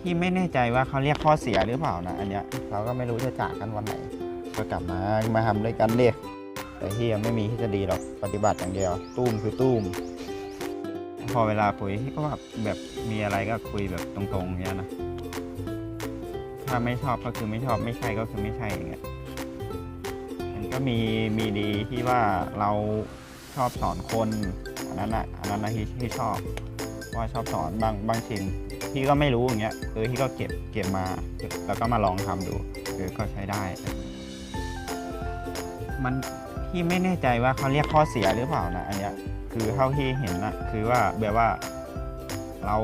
ที่ไม่แน่ใจว่าเขาเรียกข้อเสียหรือเปล่านะอันเนี้ยเราก็ไม่รู้จะจากกันวันไหน ก็กลับมามาทำด้วยกันเดิแต่ที่ยังไม่มีทฤษฎีหรอกปฏิบัติอย่างเดียว ตุ้มคือตุ้มพอเวลาคุยก็แบบแบบมีอะไรก็คุยแบบตรงๆเนี้ยนะถ้าไม่ชอบก็คือไม่ชอบไม่ใช่ก็คือไม่ใช่อย่างเงี้ยมันก็มีมีดีที่ว่าเราชอบสอนคนอันนั้นอะอันนั้นนะที่ที่ชอบว่าชอบสอนบางบางสิ่ง ที่ก็ไม่รู้อย่างเงี้ยเออที่ก็เก็บเก็บมาแล้วก็มาลองทำดูเออก็ใช้ได้ มันที่ไม่แน่ใจว่าเขาเรียกข้อเสียหรือเปล่านะอันเนี้ยคือเท่าที่เห็นนะคือว่าแบบว่าเรา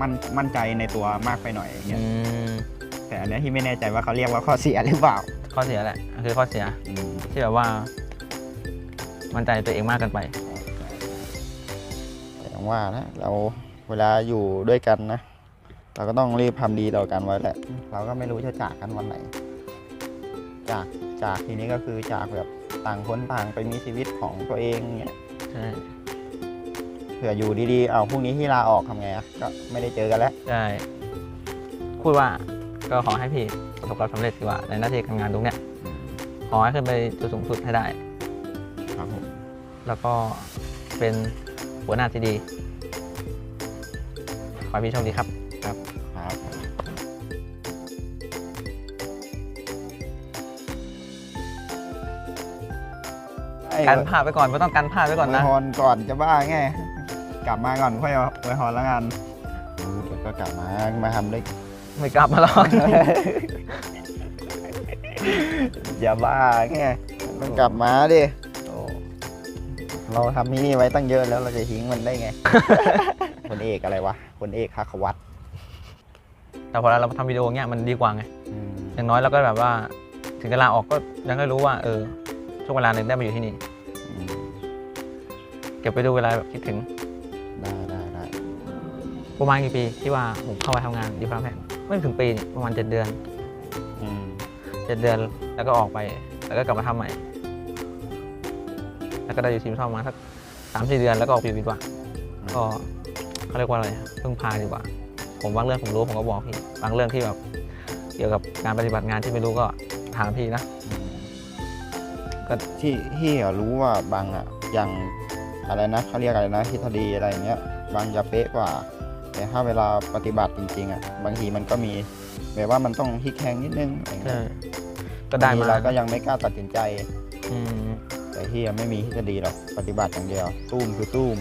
มั่นมั่นใจในตัวมากไปหน่อยอย่างเงี้ยอืมแต่อันเนี้ยที่ไม่แน่ใจว่าเขาเรียกว่าข้อเสียหรือเปล่า ข้อเสียแหละคือข้อเสียที่แบบว่า มั่นใจในตัวเองมากเกินไปแต่อย่างว่านะเราเวลาอยู่ด้วยกันนะ เราก็ต้องรีบทำดีต่อกันไว้แหละ เราก็ไม่รู้จะจากกันวันไหน จากจากทีนี้ก็คือจากแบบต่างคนต่างไปมีชีวิตของตัวเองเนี่ยใช่เผื่ออยู่ดีๆ เอาพรุ่งนี้ที่ลาออกทำไงอะก็ไม่ได้เจอกันแล้ว ใช่พูดว่าก็ขอให้พี่ประสบความสำเร็จดีกว่าในหน้าที่การงานตรงเนี้ยขอให้ขึ้นไปจุดสูงสุดให้ได้ ครับผม แล้วก็เป็นหัวหน้าที่ดี ขอให้พี่โชคดีครับ ครับกันพลาดไปก่อนไม่ต้องกันพลาดไปก่อนนะไว้พรก่อนจะบ้าไงกลับมาก่อนค่อยเอาไว้พรแล้วกันเดี๋ยวก็กลับมามาทำด้วยไม่กลับมาหรอกอย่าบ้าไงต้องกลับมาดิโอ้เราทำที่นี่ไว้ตั้งเยอะแล้วเราจะทิ้งมันได้ไงคนเอกอะไรวะคนเอกฮักวัต แต่พอเราทำวิดีโอเงี้ยมันดีกว่าไง อืมอย่างน้อยเราก็แบบว่าถึงจะลาออกก็ยังได้รู้ว่าเออช่วงเวลาหนึ่งได้มาอยู่ที่นี่ อืมเก็บไปดูเวลาแบบคิดถึงได้ได้ได้ประมาณกี่ปีที่ว่าผมเข้ามาทำงานดีฟาร์มแพนไม่ถึงปีนี่ประมาณเจ็ดเดือนอืมเจ็ดเดือนแล้วก็ออกไป แล้วก็กลับมาทำใหม่ แล้วก็ได้อยู่ทีมซ่อมมาสักสามสี่เดือนแล้วก็ออกไปอยู่วิทย์วะก็เขาเรียกว่าอะไรพึ่งพาดีกว่า ผมบางเรื่องผมรู้ผมก็บอกพี่บางเรื่องที่แบบเกี่ยวกับงานปฏิบัติงานที่ไม่รู้ก็ถามพี่นะอืมก็ที่ที่รู้ว่าบางอะอย่างอะไรนะเขาเรียกอะไรนะทฤษฎีอะไรอย่างเงี้ย บางจะเป๊ะกว่า แต่ถ้าเวลาปฏิบัติจริงๆอะบางทีมันก็มีแบบว่ามันต้องพลิกแพลงนิดนึงอะไรเงี้ยก็ได้บงทีมาเราก็ยังไม่กล้าตัดสินใจอืมแต่ที่ยังไม่มีทฤษฎีหรอกปฏิบัติอย่างเดียว ตุ้มคือตุ้ม